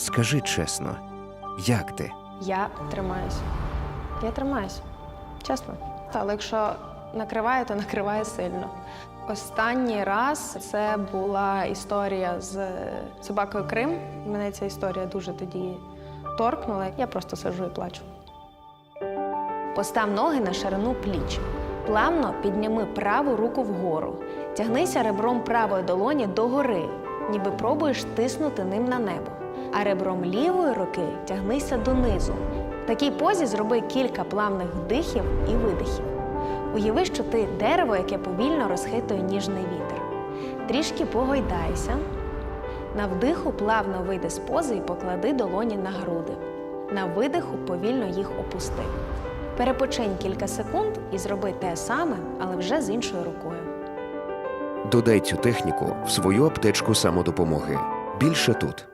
Скажи чесно, як ти? Я тримаюсь. Я тримаюсь. Чесно. Але якщо накриває, то накриває сильно. Останній раз це була історія з собакою Крим. Мене ця історія дуже тоді торкнула. Я просто сиджу і плачу. Постав ноги на ширину пліч. Плавно підніми праву руку вгору. Тягнися ребром правої долоні догори, ніби пробуєш тиснути ним на небо. А ребром лівої руки тягнися донизу. В такій позі зроби кілька плавних вдихів і видихів. Уяви, що ти дерево, яке повільно розхитує ніжний вітер. Трішки погойдайся. На вдиху плавно вийди з пози і поклади долоні на груди. На видиху повільно їх опусти. Перепочинь кілька секунд і зроби те саме, але вже з іншою рукою. Додай цю техніку в свою аптечку самодопомоги. Більше тут.